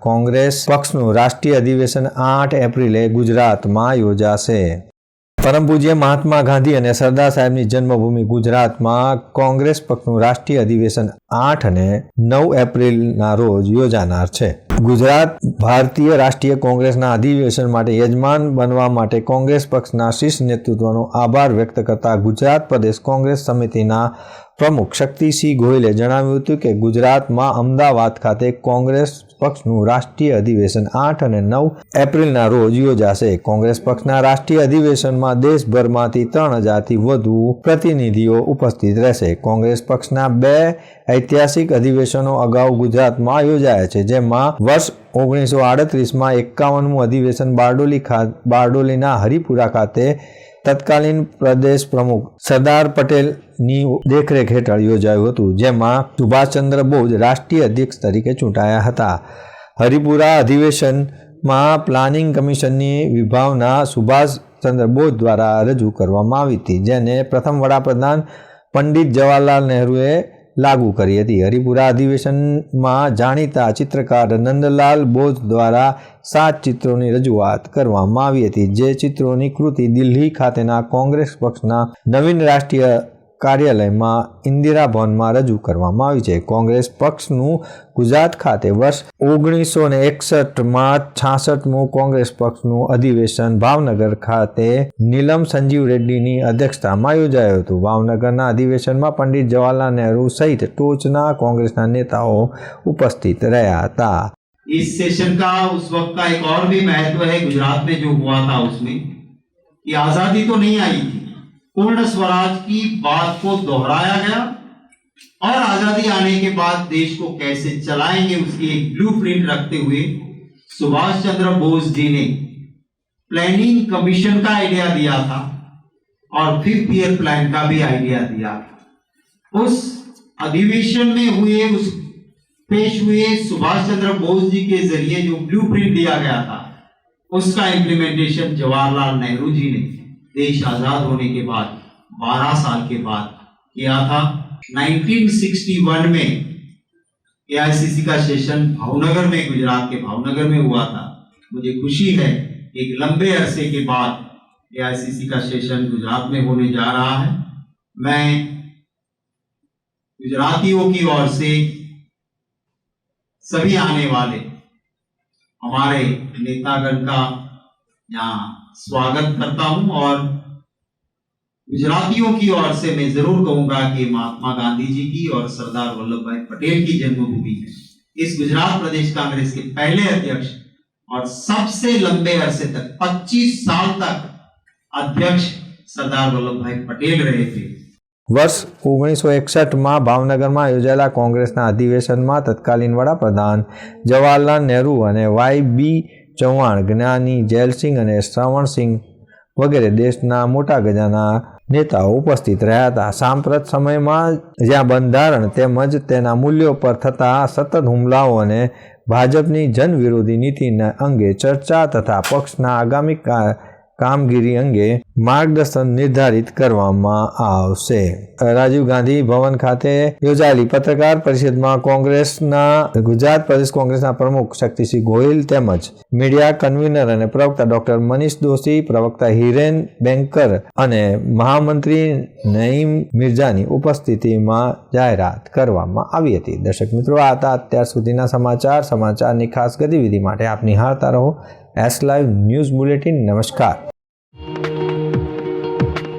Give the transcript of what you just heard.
કોંગ્રેસ પક્ષનું રાષ્ટ્રીય અધિવેશન આઠ એપ્રિલે ગુજરાતમાં યોજાશે. પરમ પૂજ્ય મહાત્મા ગાંધી અને સરદાર સાહેબની જન્મભૂમિ ગુજરાતમાં કોંગ્રેસ પક્ષનું રાષ્ટ્રીય અધિવેશન આઠ અને નવ એપ્રિલના રોજ યોજાનાર છે. ગુજરાત ભારતીય રાષ્ટ્રીય કોંગ્રેસના અધિવેશન માટે યજમાન બનવા માટે કોંગ્રેસ પક્ષના શીર્ષ નેતૃત્વનો આભાર વ્યક્ત કરતા ગુજરાત પ્રદેશ કોંગ્રેસ સમિતિના પ્રમુખ શક્તિસિંહ ગોયલે જણાવ્યું હતું કે ગુજરાતમાં અમદાવાદ ખાતે કોંગ્રેસ પક્ષનું રાષ્ટ્રીય અધિવેશન આઠ અને નવ એપ્રિલના રોજ યોજાશે. કોંગ્રેસ પક્ષના રાષ્ટ્રીય અધિવેશનમાં દેશભરમાંથી ત્રણ હજારથી વધુ પ્રતિનિધિઓ ઉપસ્થિત રહેશે. કોંગ્રેસ પક્ષના બે ઐતિહાસિક અધિવેશનો અગાઉ ગુજરાતમાં યોજાયા છે, જેમાં વર્ષ ઓગણીસો આડત્રીસમાં એકાવનમું અધિવેશન બારડોલી ખા, બારડોલીના હરિપુરા ખાતે તત્કાલીન પ્રદેશ પ્રમુખ સરદાર પટેલની દેખરેખ હેઠળ યોજાયું હતું, જેમાં સુભાષચંદ્ર બોઝ રાષ્ટ્રીય અધ્યક્ષ તરીકે ચૂંટાયા હતા. હરિપુરા અધિવેશનમાં પ્લાનિંગ કમિશનની વિભાવના સુભાષચંદ્ર બોઝ દ્વારા રજૂ કરવામાં આવી હતી, જેને પ્રથમ વડાપ્રધાન પંડિત જવાહરલાલ નહેરુએ લાગુ કરી હતી. હરિપુરા અધિવેશનમાં જાણીતા ચિત્રકાર નંદલાલ બોઝ દ્વારા સાત ચિત્રોની રજૂઆત કરવામાં આવી હતી. જે ચિત્રોની કૃતિ દિલ્હી ખાતેના કોંગ્રેસ પક્ષના નવીન રાષ્ટ્રીય કાર્યાલયમાં ઇન્દિરા ભવનમાં રજૂ કરવામાં આવી છે કોંગ્રેસ પક્ષનું ગુજરાત ખાતે વર્ષ ઓગણીસો ને એકસઠમાં છાસઠમું કોંગ્રેસ પક્ષનું અધિવેશન ભાવનગર ખાતે નીલમ સંજીવ રેડ્ડીની અધ્યક્ષતામાં યોજાયું હતું ભાવનગરના અધિવેશનમાં પંડિત જવાહરલાલ નહેરુ સહિત ટોચના કોંગ્રેસના નેતાઓ ઉપસ્થિત રહ્યા હતા इस सेशन का उस वक्त का एक और भी महत्व है गुजरात में जो हुआ था उसमें कि आजादी तो नहीं आई थी पूर्ण स्वराज की बात को दोहराया गया और आज़ादी आने के बाद देश को कैसे चलाएँगे उसकी एक ब्लूप्रिंट रखते हुए सुभाष चंद्र बोस जी ने प्लानिंग कमीशन का आइडिया दिया था और फिफ्थ ईयर प्लान का भी आइडिया दिया। उस अधिवेशन में हुए, उस पेश हुए सुभाष चंद्र बोस जी के ज़रिए जो ब्लूप्रिंट दिया गया था, उसका इंप्लीमेंटेशन जवाहरलाल नेहरू जी ने देश आज़ाद होने के बाद 12 साल के बाद किया था। 1961 में एआईसीसी का सेशन भावनगर में, गुजरात के भावनगर में हुआ था। मुझे खुशी है एक लंबे अरसे के बाद एआईसीसी का सेशन गुजरात में होने जा रहा है। मैं गुजरातियों की ओर से सभी आने वाले, हमारे नेतागण का यहाँ स्वागत करता हूं और गुजरातियों की ओर से मैं जरूर कहूंगा कि महात्मा गांधी जी की और सरदार वल्लभ भाई पटेल की जन्मभूमि है इस गुजरात प्रदेश कांग्रेस के पहले अध्यक्ष और सबसे लंबे अरसे तक 25 साल तक अध्यक्ष सरदार वल्लभ भाई पटेल रहे थे વર્ષ ઓગણીસો એકસઠમાં ભાવનગરમાં યોજાયેલા કોંગ્રેસના અધિવેશનમાં તત્કાલીન વડાપ્રધાન જવાહરલાલ નહેરુ અને વાય બી ચૌહાણ, જ્ઞાની જેલસિંહ અને શ્રવણસિંહ વગેરે દેશના મોટા ગજાના નેતાઓ ઉપસ્થિત રહ્યા હતા. સાંપ્રત સમયમાં જ્યાં બંધારણ તેમજ તેના મૂલ્યો પર થતા સતત હુમલાઓ અને ભાજપની જનવિરોધી નીતિના અંગે ચર્ચા તથા પક્ષના આગામી કા- કામગીરી અંગે માર્ગદર્શન નિર્ધારિત કરવામાં આવશે. રાજીવ ગાંધી ભવન ખાતે યોજાયેલી પત્રકાર પરિષદમાં કોંગ્રેસના, ગુજરાત પ્રદેશ કોંગ્રેસના પ્રમુખ શક્તિસિંહ ગોહિલ તેમજ મીડિયા કન્વીનર અને પ્રવક્તા ડોક્ટર મનીષ દોશી, પ્રવક્તા હિરેન બેંકર અને મહામંત્રી નઈમ મિર્જાની ઉપસ્થિતિમાં જાહેરાત કરવામાં આવી હતી. દર્શક મિત્રો, આ હતા અત્યાર સુધીના સમાચાર. સમાચારની ખાસ ગતિવિધિ માટે આપ નિહાળતા રહો. એસ લાઈવ ન્યૂઝ બુલેટિન નમસ્કાર.